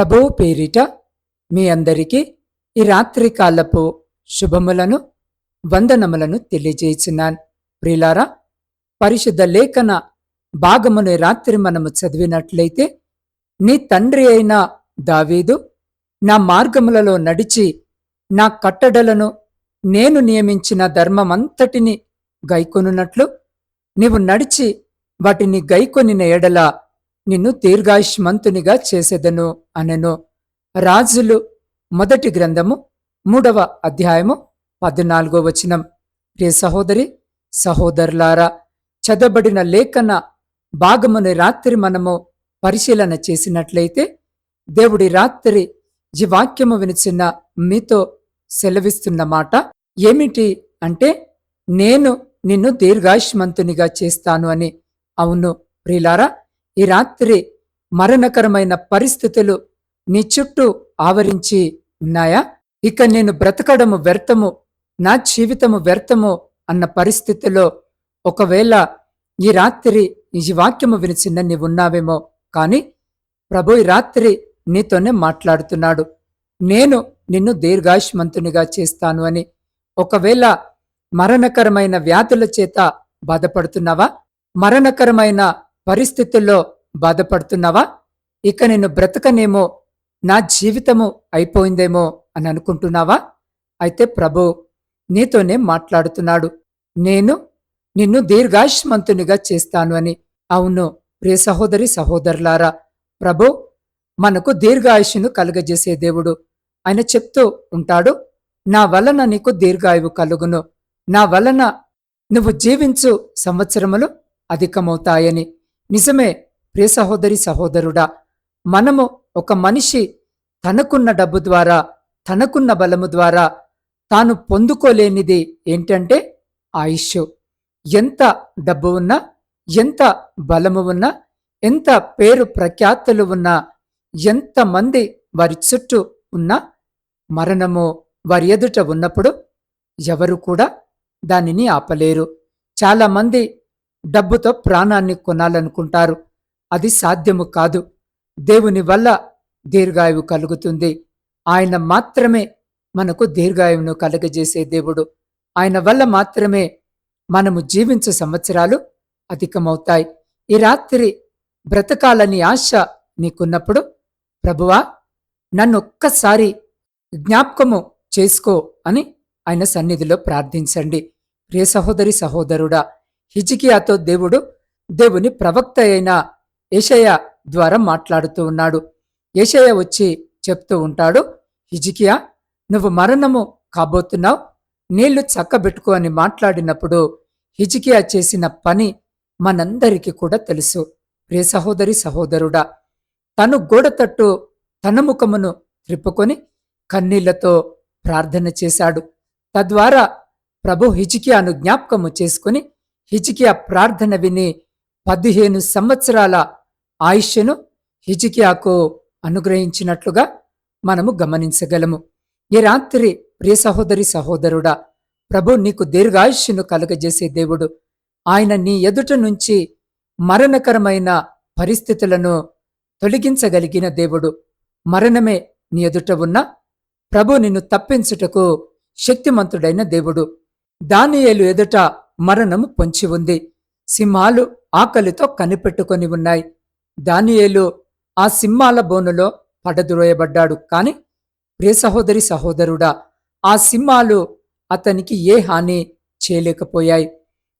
ప్రభువు పేరిట మీ అందరికీ ఈ రాత్రి కాలపు శుభములను వందనములను తెలియజేస్తున్నాను. ప్రిలారా పరిశుద్ధ లేఖన భాగమును రాత్రి మనము చదివినట్లయితే నీ తండ్రి అయిన దావీదు నా మార్గములలో నడిచి నా కట్టడలను నేను నియమించిన ధర్మమంతటిని గైకొనున్నట్లు నీవు నడిచి వాటిని గైకొనిన ఎడల నిన్ను దీర్ఘాయుష్మంతునిగా చేసేదను అనెను. రాజులు మొదటి గ్రంథము మూడవ అధ్యాయము పద్నాలుగో వచనం. ప్రియ సహోదరి సహోదరులారా చదబడిన లేఖన భాగముని రాత్రి మనము పరిశీలన చేసినట్లయితే దేవుడి రాత్రి ఈ వాక్యము వినిచిన మీతో సెలవిస్తున్న మాట ఏమిటి అంటే నేను నిన్ను దీర్ఘాయుష్మంతునిగా చేస్తాను అని. అవును ప్రిలారా ఈ రాత్రి మరణకరమైన పరిస్థితులు నీ చుట్టూ ఆవరించి ఉన్నాయా? ఇక నేను బ్రతకడము వ్యర్థము నా జీవితము వ్యర్థము అన్న పరిస్థితిలో ఒకవేళ ఈ రాత్రి ఈ వాక్యము వినిచిన నీవున్నావేమో కాని ప్రభు ఈ రాత్రి నీతోనే మాట్లాడుతున్నాడు. నేను నిన్ను దీర్ఘాయుష్మంతునిగా చేస్తాను అని. ఒకవేళ మరణకరమైన వ్యాధుల చేత బాధపడుతున్నావా? మరణకరమైన పరిస్థితుల్లో బాధపడుతున్నావా? ఇక నేను బ్రతకనేమో నా జీవితము అయిపోయిందేమో అని అనుకుంటున్నావా? అయితే ప్రభు నీతోనే మాట్లాడుతున్నాడు. నేను నిన్ను దీర్ఘాయుష్మంతునిగా చేస్తాను అని. అవును ప్రియ సహోదరి సహోదరులారా ప్రభు మనకు దీర్ఘాయుష్ను కలుగజేసే దేవుడు. ఆయన చెప్తూ ఉంటాడు నా వలన నీకు దీర్ఘాయువు కలుగును. నా వలన నువ్వు జీవించు సంవత్సరములు అధికమవుతాయని. నిజమే ప్రియ సహోదరి సహోదరుడా మనము ఒక మనిషి తనకున్న డబ్బు ద్వారా తనకున్న బలము ద్వారా తాను పొందుకోలేనిది ఏంటంటే ఆయుష్ ఎంత డబ్బు ఉన్నా ఎంత బలము ఉన్నా ఎంత పేరు ప్రఖ్యాతులు ఉన్నా ఎంతమంది వారి చుట్టూ ఉన్నా మరణము వారి ఎదుట ఉన్నప్పుడు ఎవరు కూడా దానిని ఆపలేరు. చాలామంది డబ్బుతో ప్రాణాన్ని కొనాలనుకుంటారు. అది సాధ్యము కాదు. దేవుని వల్ల దీర్ఘాయువు కలుగుతుంది. ఆయన మాత్రమే మనకు దీర్ఘాయువును కలుగజేసే దేవుడు. ఆయన వల్ల మాత్రమే మనము జీవించే సంవత్సరాలు అధికమవుతాయి. ఈ రాత్రి బ్రతకాలని ఆశ నీకున్నప్పుడు ప్రభువా నన్ను ఒక్కసారి జ్ఞాపకము చేసుకో అని ఆయన సన్నిధిలో ప్రార్థించండి. ప్రియ సహోదరి సహోదరుడా హిజికియాతో దేవుడు దేవుని ప్రవక్త అయిన ఏషయ ద్వారా మాట్లాడుతూ ఉన్నాడు. ఏషయ వచ్చి చెప్తూ ఉంటాడు హిజికియా నువ్వు మరణము కాబోతున్నావు నీళ్ళు చక్కబెట్టుకో అని మాట్లాడినప్పుడు హిజికియా చేసిన పని మనందరికీ కూడా తెలుసు. ప్రియ సహోదరి సహోదరుడా తను గోడతట్టు తన ముఖమును త్రిప్పుకొని కన్నీళ్ళతో ప్రార్థన చేశాడు. తద్వారా ప్రభు హిజికియాను జ్ఞాపకము చేసుకుని హిజికియా ప్రార్థన విని పదిహేను సంవత్సరాల ఆయుష్ను హిజికియాకు అనుగ్రహించినట్లుగా మనము గమనించగలము. ఈ రాత్రి ప్రియ సహోదరి సహోదరుడా ప్రభు నీకు దీర్ఘాయుష్యను కలుగజేసే దేవుడు. ఆయన నీ ఎదుట నుంచి మరణకరమైన పరిస్థితులను తొలగించగలిగిన దేవుడు. మరణమే నీ ఎదుట ఉన్న ప్రభు నిన్ను తప్పించుటకు శక్తిమంతుడైన దేవుడు. దానియేలు ఎదుట మరణము పొంచి ఉంది. సింహాలు ఆకలితో కనిపెట్టుకొని ఉన్నాయి. దానియేలు ఆ సింహాల బోనులో పడద్రోయబడ్డాడు. కాని ప్రియ సహోదరి సహోదరుడా ఆ సింహాలు అతనికి ఏ హాని చేయలేకపోయాయి.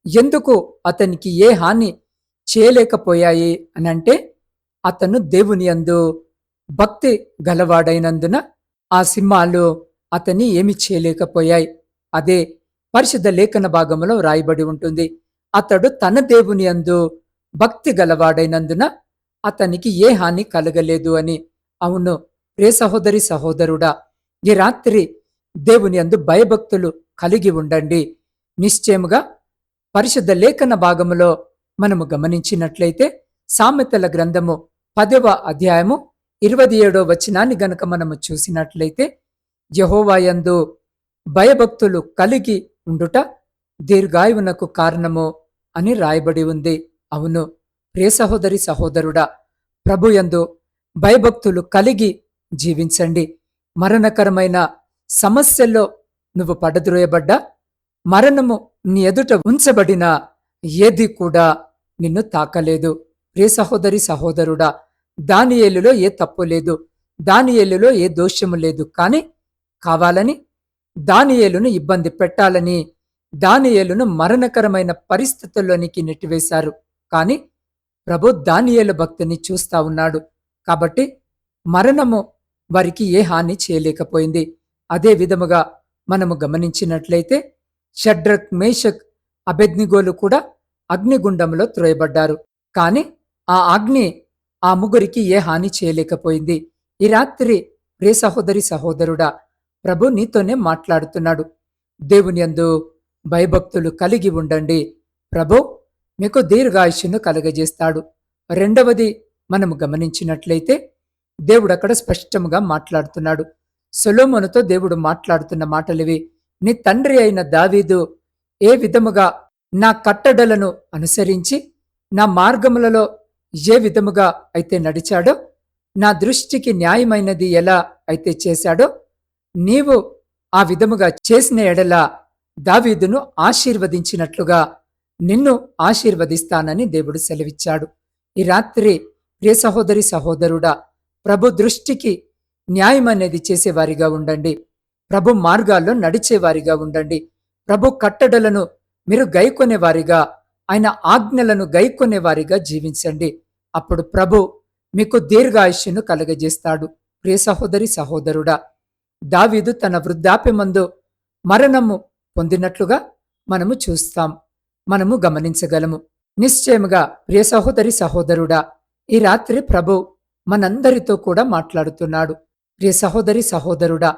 ఎందుకు అతనికి ఏ హాని చేయలేకపోయాయి అనంటే అతను దేవుని యందు భక్తి గలవాడైనందున ఆ సింహాలు అతన్ని ఏమి చేయలేకపోయాయి. అదే పరిశుద్ధ లేఖన భాగంలో రాయబడి ఉంటుంది. అతడు తన దేవుని యందు భక్తి గలవాడైనందున అతనికి ఏ హాని కలగలేదు అని. అవును ప్రే సహోదరి సహోదరుడా ఈ రాత్రి దేవుని అందు భయభక్తులు కలిగి ఉండండి. నిశ్చయముగా పరిశుద్ధ లేఖన భాగములో మనము గమనించినట్లయితే సామెతల గ్రంథము పదవ అధ్యాయము ఇరవై ఏడో వచనాన్ని గనక మనము చూసినట్లయితే యహోవాయందు భయభక్తులు కలిగి ఉండుట దీర్ఘాయువునకు కారణము అని రాయబడి ఉంది. అవును ప్రియ సహోదరి సహోదరుడా ప్రభుయందు భయభక్తులు కలిగి జీవించండి. మరణకరమైన సమస్యల్లో నువ్వు పడద్రోయబడ్డా? మరణము నీ ఎదుట ఉంచబడిన ఏది కూడా నిన్ను తాకలేదు. ప్రియ సహోదరి సహోదరుడా దానియేలులో ఏ తప్పు లేదు. దానియేలులో ఏ దోషము లేదు. కానీ కావాలని దానియేలును ఇబ్బంది పెట్టాలని దానియేలును మరణకరమైన పరిస్థితుల్లోనికి నెట్టివేశారు. కాని ప్రభు దానియేలు భక్తిని చూస్తా ఉన్నాడు. కాబట్టి మరణము వారికి ఏ హాని చేయలేకపోయింది. అదే విధముగా మనము గమనించినట్లయితే షడ్రక్ మేషక్ అబెద్నిగోలు కూడా అగ్నిగుండంలో త్రోయబడ్డారు. కాని ఆ అగ్ని ఆ ముగ్గురికి ఏ హాని చేయలేకపోయింది. ఈ రాత్రి ప్రియ సహోదరి సహోదరుడా ప్రభు నీతోనే మాట్లాడుతున్నాడు. దేవుని యందు భయభక్తులు కలిగి ఉండండి. ప్రభు మీకు దీర్ఘాయుష్యను కలగజేస్తాడు. రెండవది మనము గమనించినట్లయితే దేవుడు అక్కడ స్పష్టంగా మాట్లాడుతున్నాడు. సొలోమోనుతో దేవుడు మాట్లాడుతున్న మాటలివి నీ తండ్రి అయిన దావీదు ఏ విధముగా నా కట్టడలను అనుసరించి నా మార్గములలో ఏ విధముగా అయితే నడిచాడో నా దృష్టికి న్యాయమైనది ఎలా అయితే చేశాడో నీవు ఆ విధముగా చేసిన ఎడల దావీదును ఆశీర్వదించినట్లుగా నిన్ను ఆశీర్వదిస్తానని దేవుడు సెలవిచ్చాడు. ఈ రాత్రి ప్రియ సహోదరి సహోదరుడా ప్రభు దృష్టికి న్యాయం అనేది చేసేవారిగా ఉండండి. ప్రభు మార్గాల్లో నడిచేవారిగా ఉండండి. ప్రభు కట్టడలను మీరు గైకొనేవారిగా ఆయన ఆజ్ఞలను గైకొనేవారిగా జీవించండి. అప్పుడు ప్రభు మీకు దీర్ఘాయుష్యను కలగజేస్తాడు. ప్రియ సహోదరి సహోదరుడా దావీదు తన వృద్ధాప్యమందు మరణము పొందినట్లుగా మనము చూస్తాం. మనము గమనించగలము. నిశ్చయముగా ప్రియ సహోదరి సహోదరుడా ఈ రాత్రి ప్రభు మనందరితో కూడా మాట్లాడుతున్నాడు. ప్రియ సహోదరి సహోదరుడా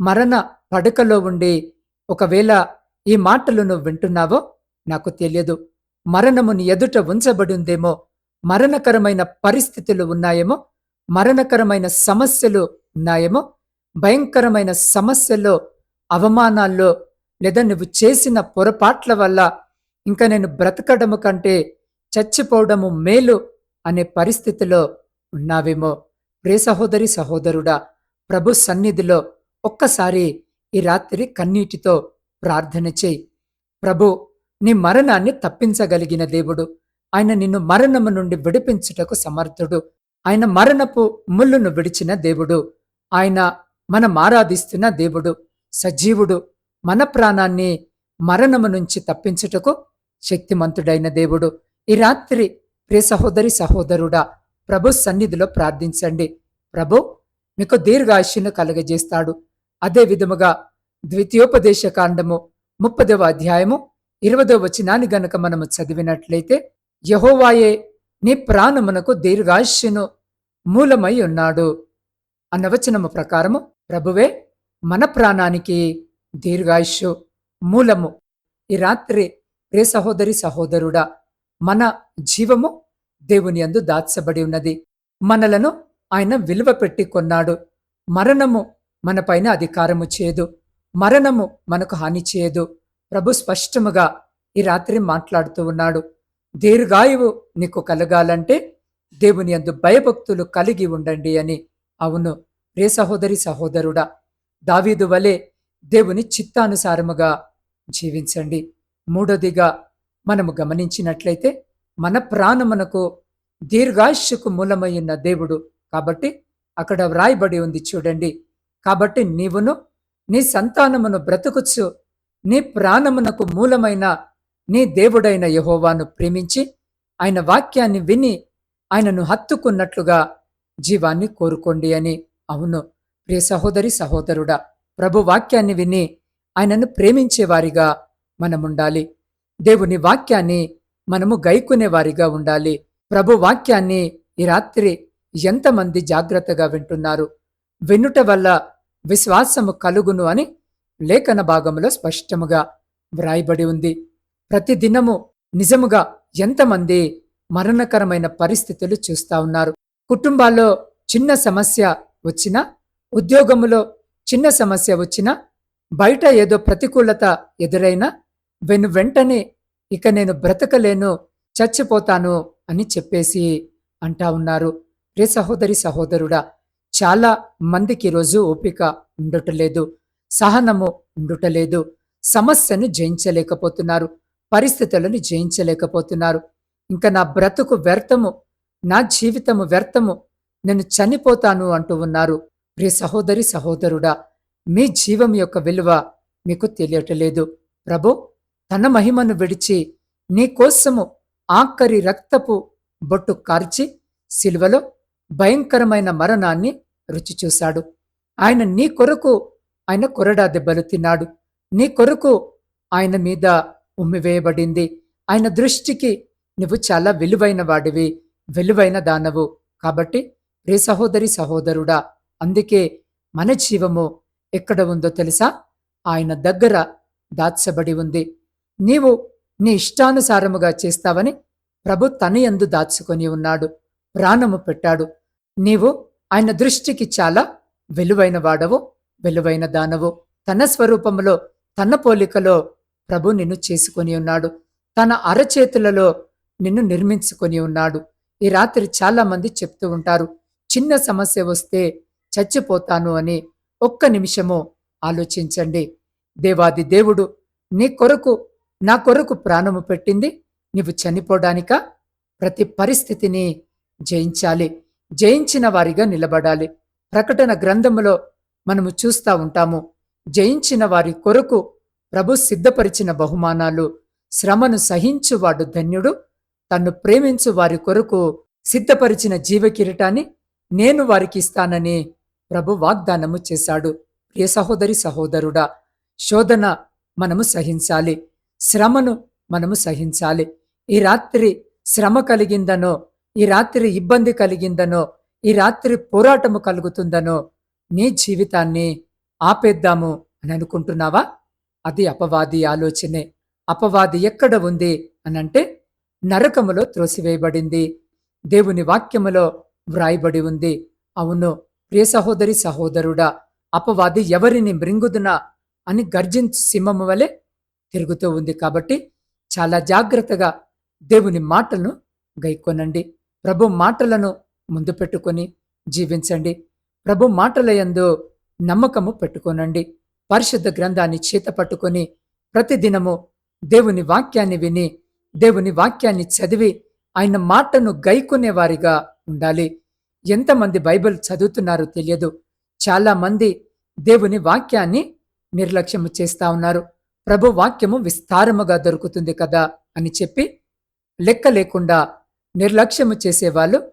మరణ పడకలో ఉండి ఒకవేళ ఈ మాటలు నువ్వు వింటున్నావో నాకు తెలియదు. మరణముని ఎదుట ఉంచబడిందేమో మరణకరమైన పరిస్థితులు ఉన్నాయేమో మరణకరమైన సమస్యలు ఉన్నాయేమో భయంకరమైన సమస్యల్లో అవమానాల్లో లేదా నువ్వు చేసిన పొరపాట్ల వల్ల ఇంకా నేను బ్రతకడము కంటే చచ్చిపోవడము మేలు అనే పరిస్థితిలో ఉన్నావేమో. ప్రే సహోదరి సహోదరుడా ప్రభు సన్నిధిలో ఒక్కసారి ఈ రాత్రి కన్నీటితో ప్రార్థన చేయి. ప్రభు నీ మరణాన్ని తప్పించగలిగిన దేవుడు. ఆయన నిన్ను మరణము నుండి విడిపించుటకు సమర్థుడు. ఆయన మరణపు ముళ్ళును విడిచిన దేవుడు. ఆయన మనం ఆరాధిస్తున్న దేవుడు సజీవుడు మన ప్రాణాన్ని మరణము నుంచి తప్పించుటకు శక్తిమంతుడైన దేవుడు. ఈ రాత్రి ప్రియ సహోదరి సహోదరుడా ప్రభు సన్నిధిలో ప్రార్థించండి. ప్రభు మీకు దీర్ఘాయుష్యును కలుగజేస్తాడు. అదే విధముగా ద్వితీయోపదేశ కాండము ముప్పదవ అధ్యాయము ఇరవదో వచనాన్ని గనక మనము చదివినట్లయితే యహోవాయే నీ ప్రాణమునకు దీర్ఘాయుష్యును మూలమై ఉన్నాడు. అన్న వచనము ప్రకారము ప్రభువే మన ప్రాణానికి దీర్ఘాయుషు మూలము. ఈ రాత్రి రే సహోదరి సహోదరుడా మన జీవము దేవుని అందు దాచబడి ఉన్నది. మనలను ఆయన విలువ పెట్టి కొన్నాడు. మరణము మనపైన అధికారము చేయదు మరణము మనకు హాని చేయదు ప్రభు స్పష్టముగా ఈ రాత్రి మాట్లాడుతూ ఉన్నాడు. దీర్ఘాయువు నీకు కలగాలంటే దేవుని అందు భయభక్తులు కలిగి ఉండండి అని. అవును రే సహోదరి సహోదరుడా దావీదు వలె దేవుని చిత్తానుసారముగా జీవించండి. మూడోదిగా మనము గమనించినట్లయితే మన ప్రాణమునకు దీర్ఘాయుష్యకు మూలమయ్యున్న దేవుడు కాబట్టి అక్కడ వ్రాయబడి ఉంది చూడండి. కాబట్టి నీవును నీ సంతానమును బ్రతుకుచ్చు నీ ప్రాణమునకు మూలమైన నీ దేవుడైన యహోవాను ప్రేమించి ఆయన వాక్యాన్ని విని ఆయనను హత్తుకున్నట్లుగా జీవాన్ని కోరుకోండి అని అవును. ప్రియ సహోదరి సహోదరుడా ప్రభు వాక్యాన్ని విని ఆయనను ప్రేమించేవారిగా మనముండాలి. దేవుని వాక్యాన్ని మనము గైకునేవారిగా ఉండాలి. ప్రభు వాక్యాన్ని ఈ రాత్రి ఎంతమంది జాగ్రత్తగా వింటున్నారు? వినుట వల్ల విశ్వాసము కలుగును అని లేఖన భాగంలో స్పష్టముగా వ్రాయబడి ఉంది. ప్రతిదినము నిజముగా ఎంతమంది మరణకరమైన పరిస్థితులు చూస్తా ఉన్నారు? కుటుంబాల్లో చిన్న సమస్య వచ్చినా ఉద్యోగములో చిన్న సమస్య వచ్చినా బయట ఏదో ప్రతికూలత ఎదురైనా వెను వెంటనే ఇక నేను బ్రతకలేను చచ్చిపోతాను అని చెప్పేసి అంటా ఉన్నారు. రే సహోదరి సహోదరుడా చాలా మందికి ఈరోజు ఓపిక ఉండటలేదు సహనము ఉండటలేదు సమస్యను జయించలేకపోతున్నారు పరిస్థితులను జయించలేకపోతున్నారు. ఇంకా నా బ్రతుకు వ్యర్థము నా జీవితము వ్యర్థము నేను చనిపోతాను అంటూ ఉన్నారు. ప్రియ సహోదరి సహోదరుడా మీ జీవం యొక్క విలువ మీకు తెలియటలేదు. ప్రభు తన మహిమను విడిచి నీకోసము ఆఖరి రక్తపు బొట్టు కార్చి సిలువలో భయంకరమైన మరణాన్ని రుచి చూశాడు. ఆయన నీ కొరకు ఆయన కొరడా దెబ్బలు తిన్నాడు. నీ కొరకు ఆయన మీద ఉమ్మివేయబడింది ఆయన దృష్టికి నువ్వు చాలా విలువైన వాడివి విలువైన దానవు. కాబట్టి రే సహోదరి సహోదరుడా అందుకే మన జీవము ఎక్కడ ఉందో తెలుసా? ఆయన దగ్గర దాచబడి ఉంది. నీవు నీ ఇష్టానుసారముగా చేస్తావని ప్రభు తన యందు దాచుకొని ఉన్నాడు. ప్రాణము పెట్టాడు. నీవు ఆయన దృష్టికి చాలా విలువైన వాడవు విలువైన దానవు. తన స్వరూపములో తన పోలికలో ప్రభు నిన్ను చేసుకొని ఉన్నాడు. తన అరచేతులలో నిన్ను నిర్మించుకొని ఉన్నాడు. ఈ రాత్రి చాలా మంది చెప్తూ ఉంటారు చిన్న సమస్య వస్తే చచ్చిపోతాను అని ఒక్క నిమిషము ఆలోచించండి. దేవాది దేవుడు నీ కొరకు నా కొరకు ప్రాణము పెట్టింది. నీవు చనిపోడానిక ప్రతి పరిస్థితిని జయించాలి. జయించిన వారిగా నిలబడాలి. ప్రకటన గ్రంథములో మనము చూస్తా ఉంటాము. జయించిన వారి కొరకు ప్రభు సిద్ధపరిచిన బహుమానాలు. శ్రమను సహించువాడు ధన్యుడు. తన్ను ప్రేమించు వారి కొరకు సిద్ధపరిచిన జీవకిరీటాన్ని నేను వారికి ఇస్తానని ప్రభు వాగ్దానము చేశాడు. ప్రియ సహోదరి సహోదరుడా శోధన మనము సహించాలి శ్రమను మనము సహించాలి. ఈ రాత్రి శ్రమ కలిగిందనో ఈ రాత్రి ఇబ్బంది కలిగిందనో ఈ రాత్రి పోరాటము కలుగుతుందనో నీ జీవితాన్ని ఆపేద్దాము అని అనుకుంటున్నావా? అది అపవాది ఆలోచనే. అపవాది ఎక్కడ ఉంది అనంటే నరకములో త్రోసివేయబడింది. దేవుని వాక్యములో వ్రాయబడి ఉంది. అవును ప్రియ సహోదరి సహోదరుడా అపవాది ఎవరిని మృంగుదునా అని గర్జించు సింహము వలె తిరుగుతూ ఉంది కాబట్టి చాలా జాగ్రత్తగా దేవుని మాటలను గైకొనండి. ప్రభు మాటలను ముందు పెట్టుకొని జీవించండి. ప్రభు మాటలయందు నమ్మకము పెట్టుకోనండి. పరిశుద్ధ గ్రంథాన్ని చేత పట్టుకొని ప్రతిదినము దేవుని వాక్యాన్ని విని దేవుని వాక్యాన్ని చదివి ఆయన మాటను గైకొనేవారిగా ఉండాలి. ఎంతమంది బైబిల్ చదువుతున్నారో తెలియదు. చాలామంది దేవుని వాక్యాన్ని నిర్లక్ష్యము చేస్తా ఉన్నారు. ప్రభు వాక్యము విస్తారముగా దొరుకుతుంది కదా అని చెప్పి లెక్క లేకుండా నిర్లక్ష్యము చేసేవాళ్ళు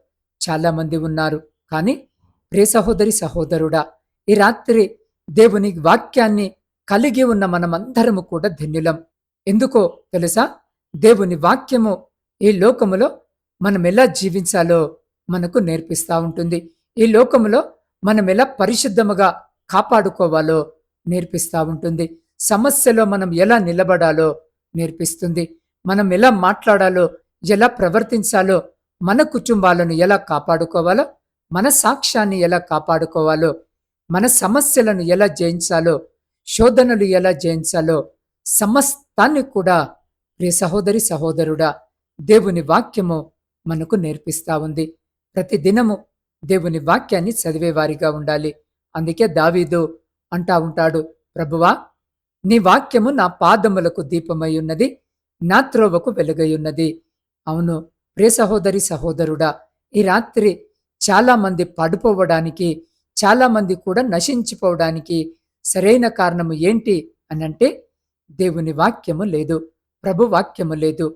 చాలామంది ఉన్నారు. కానీ ప్రే సహోదరి సహోదరుడా ఈ రాత్రి దేవుని వాక్యాన్ని కలిగి ఉన్న మనమందరము కూడా ధన్యులం. ఎందుకో తెలుసా? దేవుని వాక్యము ఈ లోకములో మనం ఎలా జీవించాలో మనకు నేర్పిస్తా ఉంటుంది. ఈ లోకంలో మనం ఎలా పరిశుద్ధముగా కాపాడుకోవాలో నేర్పిస్తా ఉంటుంది. సమస్యలో మనం ఎలా నిలబడాలో నేర్పిస్తుంది. మనం ఎలా మాట్లాడాలో ఎలా ప్రవర్తించాలో మన కుటుంబాలను ఎలా కాపాడుకోవాలో మన సాక్ష్యాన్ని ఎలా కాపాడుకోవాలో మన సమస్యలను ఎలా జయించాలో శోధనలు ఎలా జయించాలో సమస్తాన్ని కూడా ప్రియ సహోదరి సహోదరుడా దేవుని వాక్యము మనకు నేర్పిస్తా ఉంది. ప్రతి దినము దేవుని వాక్యాన్ని చదివేవారిగా ఉండాలి. అందుకే దావీదు అంటా ఉంటాడు ప్రభువా నీ వాక్యము నా పాదములకు దీపమై ఉన్నది నా త్రోవకు వెలుగై అవును ప్రియ సహోదరి సహోదరుడా ఈ రాత్రి చాలామంది పడిపోవడానికి చాలామంది కూడా నశించిపోవడానికి సరైన కారణము ఏంటి అనంటే దేవుని వాక్యము లేదు ప్రభు వాక్యము లేదు.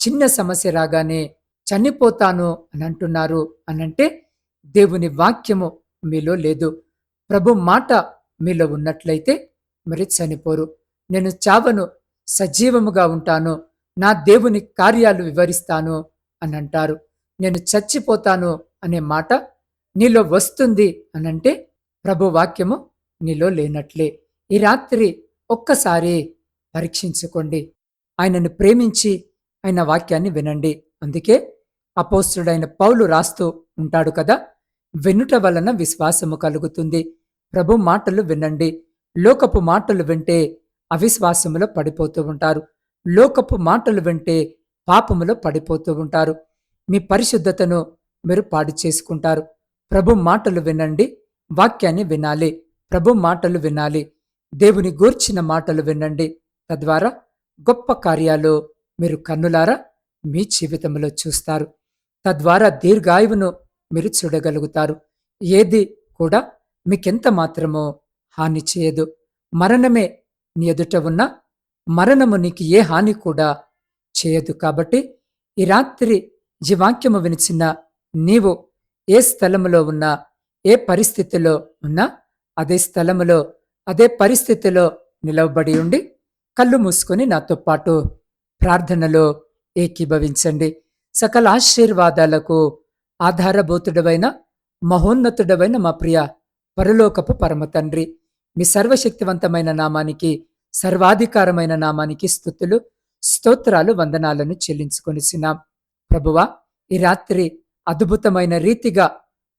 చిన్న సమస్య రాగానే చనిపోతాను అని అంటున్నారు అనంటే దేవుని వాక్యము మీలో లేదు. ప్రభు మాట మీలో ఉన్నట్లయితే మరి చనిపోరు. నేను చావను సజీవముగా ఉంటాను నా దేవుని కార్యాలు వివరిస్తాను అని అంటారు. నేను చచ్చిపోతాను అనే మాట నీలో వస్తుంది అనంటే ప్రభు వాక్యము నీలో లేనట్లే. ఈ రాత్రి ఒక్కసారి పరీక్షించుకోండి. ఆయనను ప్రేమించి ఆయన వాక్యాన్ని వినండి. అందుకే అపోస్తుడైన పౌలు రాస్తూ ఉంటాడు కదా? వెనుట వలన విశ్వాసము కలుగుతుంది. ప్రభు మాటలు వినండి. లోకపు మాటలు వింటే అవిశ్వాసములో పడిపోతూ ఉంటారు. లోకపు మాటలు వింటే పాపములో పడిపోతూ ఉంటారు. మీ పరిశుద్ధతను మీరు పాడు చేసుకుంటారు. ప్రభు మాటలు వినండి. వాక్యాన్ని వినాలి. ప్రభు మాటలు వినాలి. దేవుని గూర్చిన మాటలు వినండి. తద్వారా గొప్ప కార్యాలు మీరు కన్నులారా మీ జీవితంలో చూస్తారు. తద్వారా దీర్ఘాయువును మీరు చూడగలుగుతారు ఏది కూడా మీకెంత మాత్రమో హాని చేయదు. మరణమే నీ ఎదుట ఉన్న మరణము నీకు ఏ హాని కూడా చేయదు. కాబట్టి ఈ రాత్రి ఈ వాక్యము వినిచిన నీవు ఏ స్థలములో ఉన్నా ఏ పరిస్థితిలో ఉన్నా అదే స్థలములో అదే పరిస్థితిలో నిలవబడి ఉండి కళ్ళు మూసుకొని నాతో పాటు ప్రార్థనలో ఏకీభవించండి. సకల ఆశీర్వాదాలకు ఆధారభూతుడవైన మహోన్నతుడవైన మా ప్రియ పరలోకపు పరమ తండ్రి. మీ సర్వశక్తివంతమైన నామానికి సర్వాధికారమైన నామానికి స్థుతులు స్తోత్రాలు వందనాలను చెల్లించుకొనిసినాం ప్రభువా ఈ రాత్రి అద్భుతమైన రీతిగా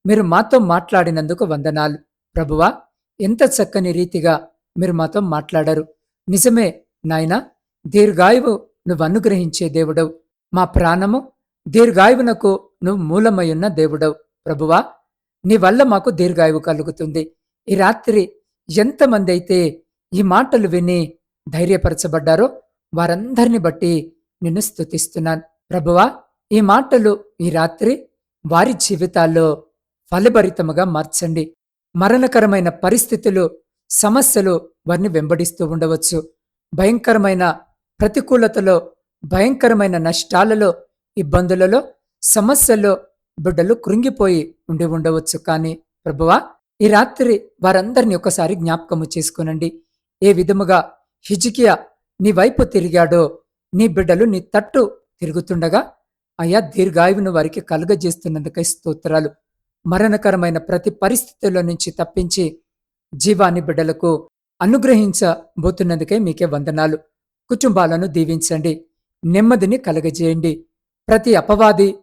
మీరు మాతో మాట్లాడినందుకు వందనాలు. ప్రభువా ఎంత చక్కని రీతిగా మీరు మాతో మాట్లాడరు. నిజమే నాయనా దీర్ఘాయువు నువ్వు అనుగ్రహించే దేవుడవు. మా ప్రాణము దీర్ఘాయువునకు నువ్వు మూలమయున్న దేవుడవు. ప్రభువా నీ వల్ల మాకు దీర్ఘాయువు కలుగుతుంది. ఈ రాత్రి ఎంతమంది అయితే ఈ మాటలు విని ధైర్యపరచబడ్డారో వారందరిని బట్టి నిన్ను స్థుతిస్తున్నాను ప్రభువా ఈ మాటలు ఈ రాత్రి వారి జీవితాల్లో ఫలభరితముగా మార్చండి. మరణకరమైన పరిస్థితులు సమస్యలు వారిని వెంబడిస్తూ ఉండవచ్చు. భయంకరమైన ప్రతికూలతలో భయంకరమైన నష్టాలలో ఇబ్బందులలో సమస్యల్లో బిడ్డలు కృంగిపోయి ఉండి ఉండవచ్చు. కానీ ప్రభువా ఈ రాత్రి వారందరినీ ఒకసారి జ్ఞాపకము చేసుకునండి. ఏ విధముగా హిజికియా నీ వైపు తిరిగాడో నీ బిడ్డలు నీ తట్టు తిరుగుతుండగా అయా దీర్ఘాయువును వారికి కలుగజేస్తున్నందుకై స్తోత్రాలు. మరణకరమైన ప్రతి పరిస్థితుల్లో నుంచి తప్పించి జీవాన్ని బిడ్డలకు అనుగ్రహించబోతున్నందుకై మీకే వందనాలు. కుటుంబాలను దీవించండి. నెమ్మదిని కలగజేయండి. ప్రతి అపవాది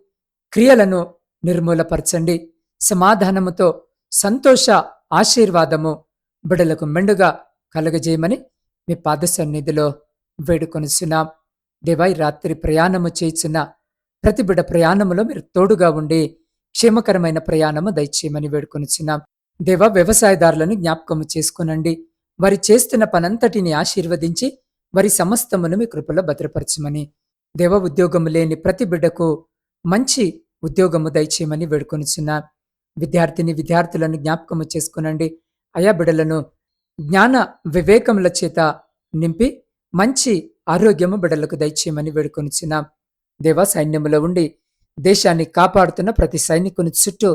క్రియలను నిర్మూలపరచండి. సమాధానముతో సంతోష ఆశీర్వాదము బిడలకు మెండుగా కలగజేయమని మీ పాద సన్నిధిలో వేడుకొనిచున్నాం. దేవై రాత్రి ప్రయాణము చేయుచున్న ప్రతి బిడ ప్రయాణములో మీరు తోడుగా ఉండి క్షేమకరమైన ప్రయాణము దయచేయమని వేడుకొనిచున్నాం. దేవ వ్యవసాయదారులను జ్ఞాపకము చేసుకునండి. వారి చేస్తున్న పనంతటిని ఆశీర్వదించి వారి సమస్తమును మీ కృపలో భద్రపరచమని దేవ ఉద్యోగము లేని ప్రతి బిడ్డకు మంచి ఉద్యోగము దయచేయమని వేడుకొనిచున్నా. విద్యార్థిని విద్యార్థులను జ్ఞాపకము చేసుకునండి. అయా బిడలను జ్ఞాన వివేకముల చేత నింపి మంచి ఆరోగ్యము బిడలకు దయచేయమని వేడుకొనిచున్నాం. దేవ సైన్యములో ఉండి దేశాన్ని కాపాడుతున్న ప్రతి సైనికుని చుట్టూ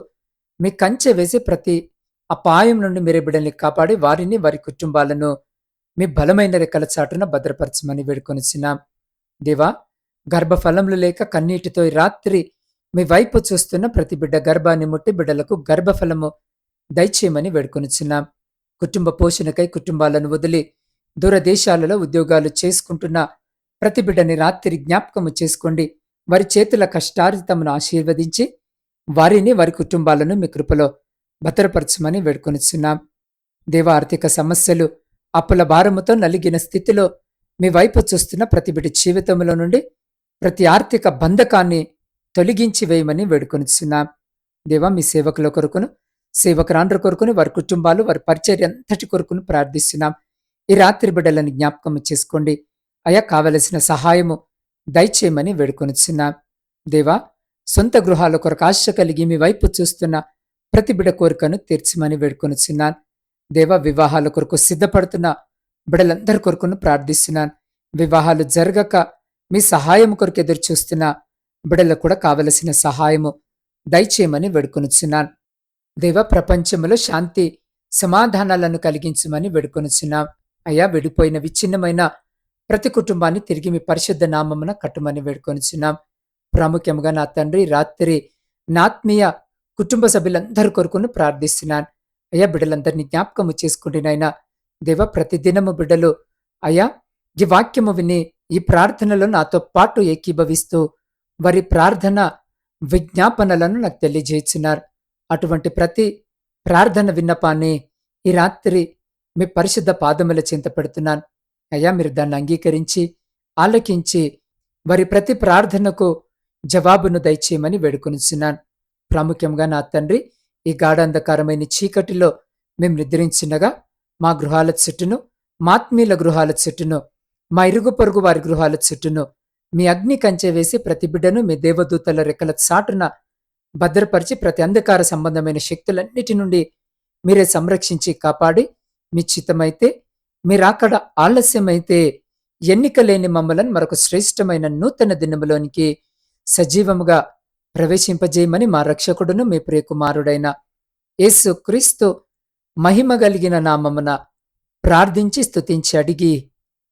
మీ కంచె వేసి ప్రతి అపాయం నుండి మీరే బిడ్డల్ని కాపాడి వారిని వారి కుటుంబాలను మీ బలమైన రెక్కల చాటున భద్రపరచమని వేడుకొనిచున్నాం. దేవా గర్భఫలములు లేక కన్నీటితో రాత్రి మీ వైపు చూస్తున్న ప్రతి బిడ్డ గర్భాన్ని ముట్టి బిడ్డలకు గర్భఫలము దయచేయమని వేడుకొనిచున్నాం. కుటుంబ పోషణకై కుటుంబాలను వదిలి దూరదేశాలలో ఉద్యోగాలు చేసుకుంటున్న ప్రతి బిడ్డని రాత్రి జ్ఞాపకము చేసుకోండి. వారి చేతుల కష్టార్జితమును ఆశీర్వదించి వారిని వారి కుటుంబాలను మీ కృపలో భద్రపరచమని వేడుకొనిచున్నాం. దేవ ఆర్థిక సమస్యలు అప్పుల భారముతో నలిగిన స్థితిలో మీ వైపు చూస్తున్న ప్రతి బిడ్డ జీవితంలో నుండి ప్రతి ఆర్థిక బంధకాన్ని తొలగించి వేయమని వేడుకొనిచున్నాం. దేవా మీ సేవకుల కొరకును సేవకురాండ్ర కొరకును వారి కుటుంబాలు వారి పరిచర్య అంతటి కొరకును ప్రార్థిస్తున్నాం. ఈ రాత్రి బిడ్డలను జ్ఞాపకం చేసుకోండి. అయా కావలసిన సహాయము దయచేయమని వేడుకొనిచున్నాం. దేవా సొంత గృహాల కొరకు ఆశ కలిగి మీ వైపు చూస్తున్న ప్రతి బిడ కోరికను తీర్చమని వేడుకొనిచున్నాను దేవ వివాహాల కొరకు సిద్ధపడుతున్న బిడలందరి కొరకును ప్రార్థిస్తున్నాను వివాహాలు జరగక మీ సహాయం కొరకు ఎదురు చూస్తున్న బిడలకు కూడా కావలసిన సహాయము దయచేయమని వేడుకొనుచున్నాను. దేవ ప్రపంచంలో శాంతి సమాధానాలను కలిగించమని వేడుకొనుచున్నాం. అయ్యా విడిపోయిన విచ్ఛిన్నమైన ప్రతి కుటుంబాన్ని తిరిగి మీ పరిశుద్ధ నామమున కట్టుమని వేడుకొనుచున్నాం. ప్రాముఖ్యంగా నా తండ్రి రాత్రి నాత్మీయ కుటుంబ సభ్యులందరి కొరకును ప్రార్థిస్తున్నాను. అయ్యా బిడ్డలందరినీ జ్ఞాపకము చేసుకుంటున్నాయినా దేవ ప్రతిదినము బిడ్డలు అయ్యా ఈ వాక్యము విని ఈ ప్రార్థనలో నాతో పాటు ఏకీభవిస్తూ వారి ప్రార్థన విజ్ఞాపనలను నాకు తెలియజేస్తున్నారు అటువంటి ప్రతి ప్రార్థన విన్నపాన్ని ఈ రాత్రి మీ పరిశుద్ధ పాదముల చింత పెడుతున్నాను. అయ్యా మీరు దాన్ని అంగీకరించి ఆలకించి వారి ప్రతి ప్రార్థనకు జవాబును దయచేయమని వేడుకొనిచున్నాను. ప్రాముఖ్యంగా నా తండ్రి ఈ గాఢాంధకారమైన చీకటిలో మేము నిద్రించినగా మా గృహాల చెట్టును మాత్మీల గృహాల చెట్టును మా ఇరుగు పొరుగు వారి గృహాల చుట్టూను. మీ అగ్ని కంచె వేసి ప్రతి బిడ్డను మీ దేవదూతల రెక్కల చాటున భద్రపరిచి ప్రతి అంధకార సంబంధమైన శక్తులన్నిటి నుండి మీరే సంరక్షించి కాపాడి మీ చిత్తమైతే మీరాకడ ఆలస్యమైతే ఎన్నిక లేని మమ్మలను మరొక శ్రేష్టమైన నూతన దినములోనికి సజీవముగా ప్రవేశింపజేయమని మా రక్షకుడును మీ ప్రియకుమారుడైన యేసు క్రీస్తు మహిమ కలిగిన నామమున ప్రార్థించి స్తుతించి అడిగి